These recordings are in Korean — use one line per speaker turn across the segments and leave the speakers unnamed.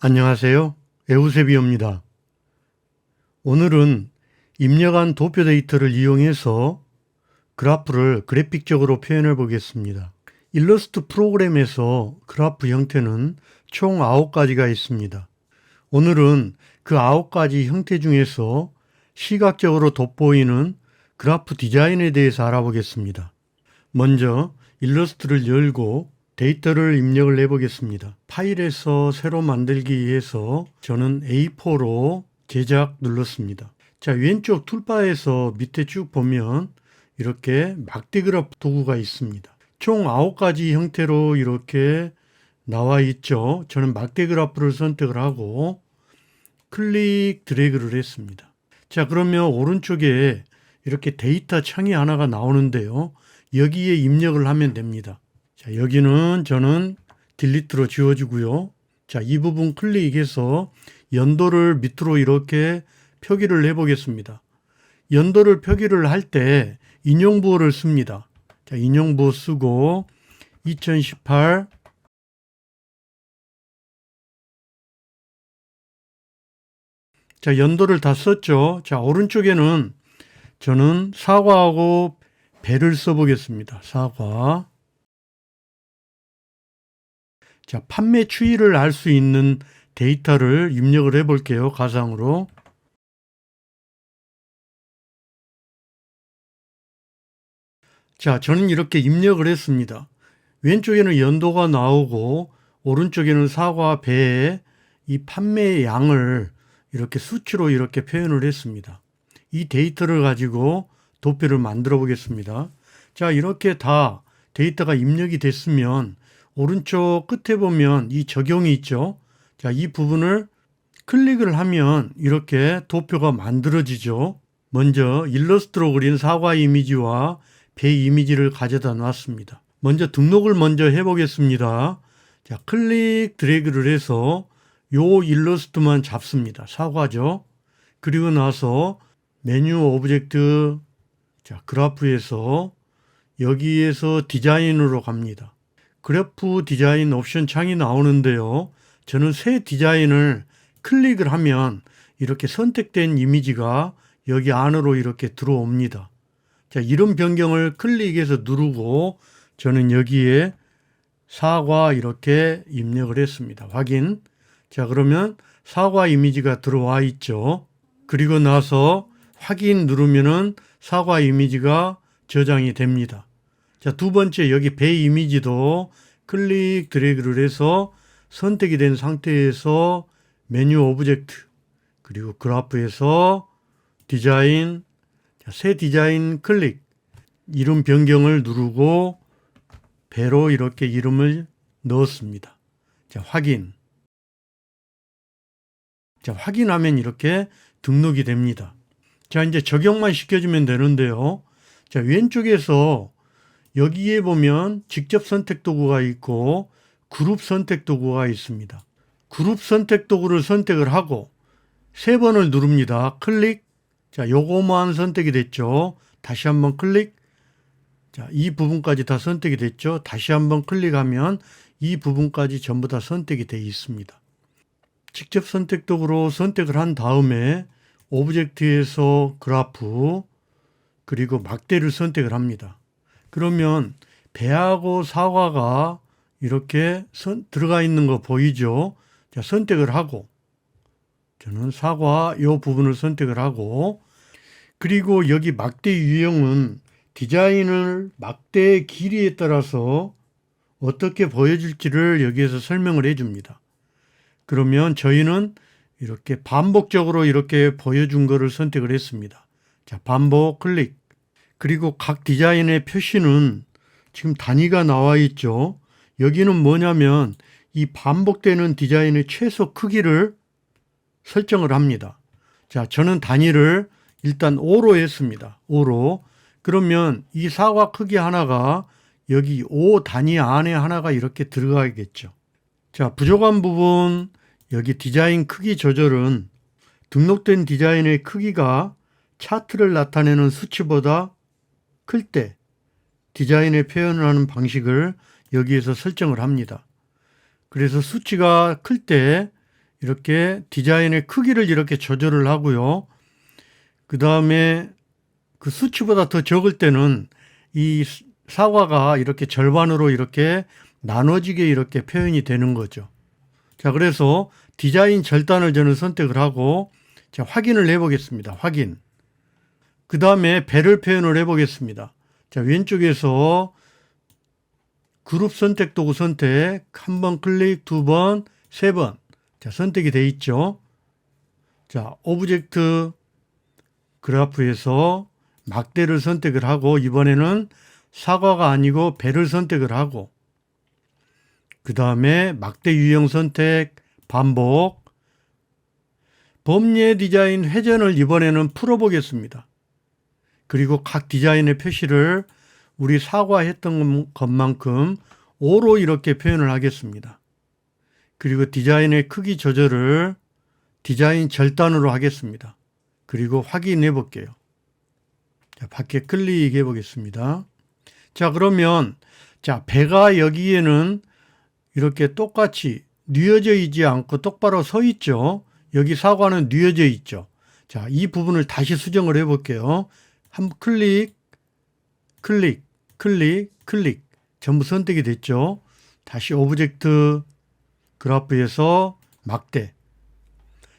안녕하세요. 에우세비오입니다. 오늘은 입력한 도표 데이터를 이용해서 그래프를 그래픽적으로 표현해 보겠습니다. 일러스트 프로그램에서 그래프 형태는 총 9가지가 있습니다. 오늘은 그 9가지 형태 중에서 시각적으로 돋보이는 그래프 디자인에 대해서 알아보겠습니다. 먼저 일러스트를 열고 데이터를 입력을 해보겠습니다. 파일에서 새로 만들기 위해서 저는 A4로 제작 눌렀습니다. 자, 왼쪽 툴바에서 밑에 쭉 보면 이렇게 막대 그래프 도구가 있습니다. 총 9가지 형태로 이렇게 나와 있죠. 저는 막대 그래프를 선택을 하고 클릭 드래그를 했습니다. 자, 그러면 오른쪽에 이렇게 데이터 창이 하나가 나오는데요. 여기에 입력을 하면 됩니다. 자, 여기는 저는 딜리트로 지워주고요. 자, 이 부분 클릭해서 연도를 밑으로 이렇게 표기를 해 보겠습니다. 연도를 표기를 할 때 인용부호를 씁니다. 자, 인용부호 쓰고 2018 자, 연도를 다 썼죠. 자, 오른쪽에는 저는 사과하고 배를 써 보겠습니다. 사과. 자, 판매 추이를 알 수 있는 데이터를 입력을 해 볼게요. 가상으로. 자, 저는 이렇게 입력을 했습니다. 왼쪽에는 연도가 나오고 오른쪽에는 사과 배의 이 판매의 양을 이렇게 수치로 이렇게 표현을 했습니다. 이 데이터를 가지고 도표를 만들어 보겠습니다. 자, 이렇게 다 데이터가 입력이 됐으면 오른쪽 끝에 보면 이 적용이 있죠. 자, 이 부분을 클릭을 하면 이렇게 도표가 만들어지죠. 먼저 일러스트로 그린 사과 이미지와 배 이미지를 가져다 놨습니다. 먼저 등록을 먼저 해보겠습니다. 자, 클릭 드래그를 해서 요 일러스트만 잡습니다. 사과죠. 그리고 나서 메뉴 오브젝트 자, 그래프에서 여기에서 디자인으로 갑니다. 그래프 디자인 옵션 창이 나오는데요. 저는 새 디자인을 클릭을 하면 이렇게 선택된 이미지가 여기 안으로 이렇게 들어옵니다. 자, 이름 변경을 클릭해서 누르고 저는 여기에 사과 이렇게 입력을 했습니다. 확인. 자, 그러면 사과 이미지가 들어와 있죠. 그리고 나서 확인 누르면은 사과 이미지가 저장이 됩니다. 자, 두 번째 여기 배 이미지도 클릭 드래그를 해서 선택이 된 상태에서 메뉴 오브젝트 그리고 그래프에서 디자인 자, 새 디자인 클릭 이름 변경을 누르고 배로 이렇게 이름을 넣었습니다. 자, 확인. 자, 확인하면 이렇게 등록이 됩니다. 자, 이제 적용만 시켜주면 되는데요. 자, 왼쪽에서 여기에 보면 직접 선택 도구가 있고 그룹 선택 도구가 있습니다. 그룹 선택 도구를 선택을 하고 세 번을 누릅니다. 클릭. 자, 요거만 선택이 됐죠. 다시 한번 클릭. 자, 이 부분까지 다 선택이 됐죠. 다시 한번 클릭하면 이 부분까지 전부 다 선택이 되어 있습니다. 직접 선택 도구로 선택을 한 다음에 오브젝트에서 그래프 그리고 막대를 선택을 합니다. 그러면 배하고 사과가 이렇게 선, 들어가 있는 거 보이죠? 자, 선택을 하고 저는 사과 요 부분을 선택을 하고 그리고 여기 막대 유형은 디자인을 막대의 길이에 따라서 어떻게 보여질지를 여기에서 설명을 해 줍니다. 그러면 저희는 이렇게 반복적으로 이렇게 보여준 거를 선택을 했습니다. 자, 반복 클릭. 그리고 각 디자인의 표시는 지금 단위가 나와 있죠. 여기는 뭐냐면 이 반복되는 디자인의 최소 크기를 설정을 합니다. 자, 저는 단위를 일단 5로 했습니다. 5로. 그러면 이 사과 크기 하나가 여기 5 단위 안에 하나가 이렇게 들어가겠죠. 자, 부족한 부분 여기 디자인 크기 조절은 등록된 디자인의 크기가 차트를 나타내는 수치보다 클 때 디자인의 표현을 하는 방식을 여기에서 설정을 합니다. 그래서 수치가 클 때 이렇게 디자인의 크기를 이렇게 조절을 하고요. 그 다음에 그 수치보다 더 적을 때는 이 사과가 이렇게 절반으로 이렇게 나눠지게 이렇게 표현이 되는 거죠. 자, 그래서 디자인 절단을 저는 선택을 하고 자, 확인을 해 보겠습니다. 확인. 그 다음에 배를 표현을 해 보겠습니다. 자, 왼쪽에서 그룹 선택 도구 선택 한 번 클릭 두 번, 세 번. 자, 선택이 돼 있죠. 자, 오브젝트 그래프에서 막대를 선택을 하고 이번에는 사과가 아니고 배를 선택을 하고 그 다음에 막대 유형 선택 반복 범례 디자인 회전을 이번에는 풀어보겠습니다. 그리고 각 디자인의 표시를 우리 사과했던 것만큼 5로 이렇게 표현을 하겠습니다. 그리고 디자인의 크기 조절을 디자인 절단으로 하겠습니다. 그리고 확인해 볼게요. 자, 밖에 클릭해 보겠습니다. 자, 그러면 자, 배가 여기에는 이렇게 똑같이 뉘어져 있지 않고 똑바로 서 있죠. 여기 사과는 뉘어져 있죠. 자, 이 부분을 다시 수정을 해 볼게요. 한 클릭, 클릭, 클릭, 클릭. 전부 선택이 됐죠. 다시 오브젝트 그래프에서 막대.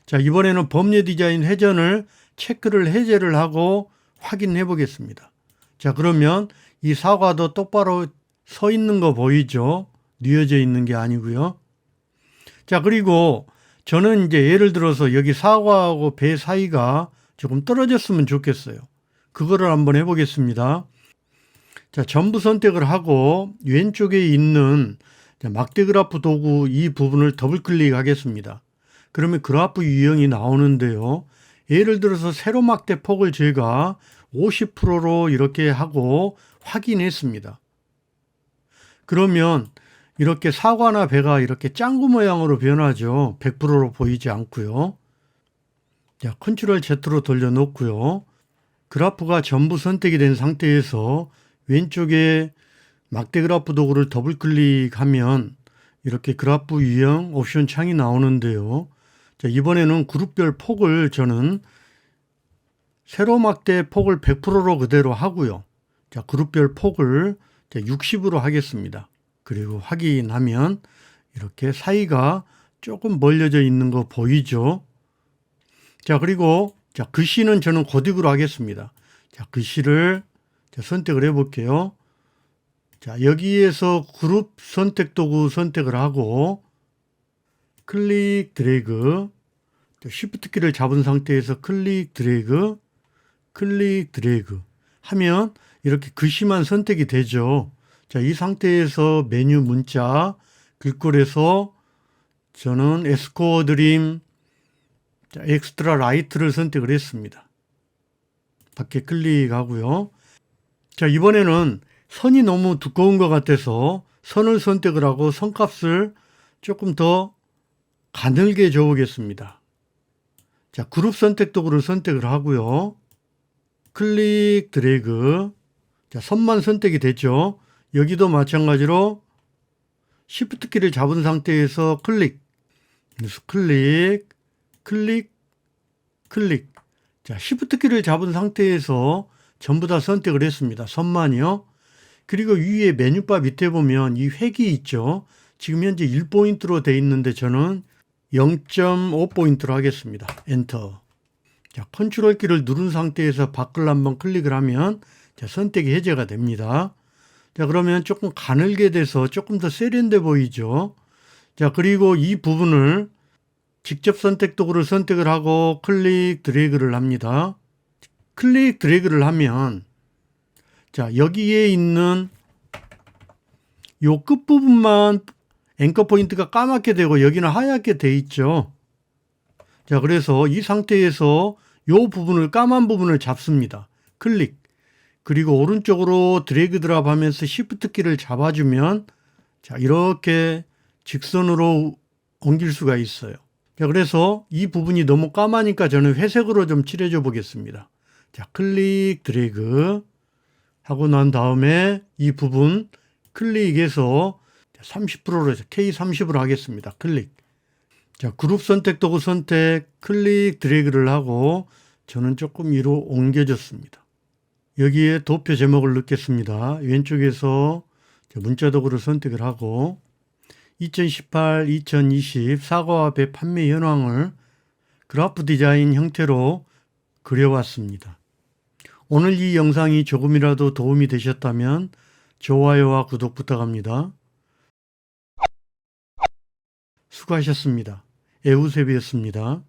자, 이번에는 범례 디자인 회전을 체크를 해제를 하고 확인해 보겠습니다. 자, 그러면 이 사과도 똑바로 서 있는 거 보이죠? 뉘어져 있는 게 아니고요. 자, 그리고 저는 이제 예를 들어서 여기 사과하고 배 사이가 조금 떨어졌으면 좋겠어요. 그거를 한번 해보겠습니다. 자, 전부 선택을 하고 왼쪽에 있는 막대 그래프 도구 이 부분을 더블 클릭하겠습니다. 그러면 그래프 유형이 나오는데요. 예를 들어서 세로 막대 폭을 제가 50%로 이렇게 하고 확인했습니다. 그러면 이렇게 사과나 배가 이렇게 짱구 모양으로 변하죠. 100%로 보이지 않고요. 자, 컨트롤 Z로 돌려놓고요. 그래프가 전부 선택이 된 상태에서 왼쪽에 막대 그래프 도구를 더블 클릭하면 이렇게 그래프 유형 옵션 창이 나오는데요. 자, 이번에는 그룹별 폭을 저는 세로 막대 폭을 100%로 그대로 하고요. 자, 그룹별 폭을 60으로 하겠습니다. 그리고 확인하면 이렇게 사이가 조금 벌려져 있는 거 보이죠? 자, 그리고 자, 글씨는 저는 고딕으로 하겠습니다. 자, 글씨를 자, 선택을 해 볼게요. 자, 여기에서 그룹 선택 도구 선택을 하고 클릭 드래그 쉬프트 키를 잡은 상태에서 클릭 드래그 클릭 드래그 하면 이렇게 글씨만 선택이 되죠. 자, 이 상태에서 메뉴 문자 글꼴에서 저는 에스코어 드림 자, 엑스트라 라이트를 선택을 했습니다. 밖에 클릭하고요. 자, 이번에는 선이 너무 두꺼운 것 같아서 선을 선택을 하고 선값을 조금 더 가늘게 줘보겠습니다. 자, 그룹 선택 도구를 선택을 하고요. 클릭 드래그. 자, 선만 선택이 됐죠. 여기도 마찬가지로 Shift 키를 잡은 상태에서 클릭. 그래서 클릭, 클릭, 클릭. 자, Shift 키를 잡은 상태에서 전부 다 선택을 했습니다. 선만이요. 그리고 위에 메뉴바 밑에 보면 이 획이 있죠. 지금 현재 1포인트로 돼 있는데 저는 0.5포인트로 하겠습니다. 엔터. 자, 컨트롤 키를 누른 상태에서 밖을 한번 클릭을 하면 자, 선택이 해제가 됩니다. 자, 그러면 조금 가늘게 돼서 조금 더 세련돼 보이죠. 자, 그리고 이 부분을 직접 선택 도구를 선택을 하고 클릭 드래그를 합니다. 클릭 드래그를 하면 자, 여기에 있는 요 끝부분만 앵커 포인트가 까맣게 되고 여기는 하얗게 돼 있죠. 자, 그래서 이 상태에서 요 부분을 까만 부분을 잡습니다. 클릭. 그리고 오른쪽으로 드래그 드랍 하면서 시프트 키를 잡아주면 자, 이렇게 직선으로 옮길 수가 있어요. 자, 그래서 이 부분이 너무 까마니까 저는 회색으로 좀 칠해줘 보겠습니다. 자, 클릭 드래그 하고 난 다음에 이 부분 클릭해서 30%로 해서 K30으로 하겠습니다. 클릭. 자, 그룹 선택 도구 선택 클릭 드래그를 하고 저는 조금 위로 옮겨줬습니다. 여기에 도표 제목을 넣겠습니다. 왼쪽에서 저 문자 도구를 선택을 하고 2018-2020 사과와 배 판매 현황을 그래프 디자인 형태로 그려왔습니다. 오늘 이 영상이 조금이라도 도움이 되셨다면 좋아요와 구독 부탁합니다. 수고하셨습니다. 에우셉이었습니다.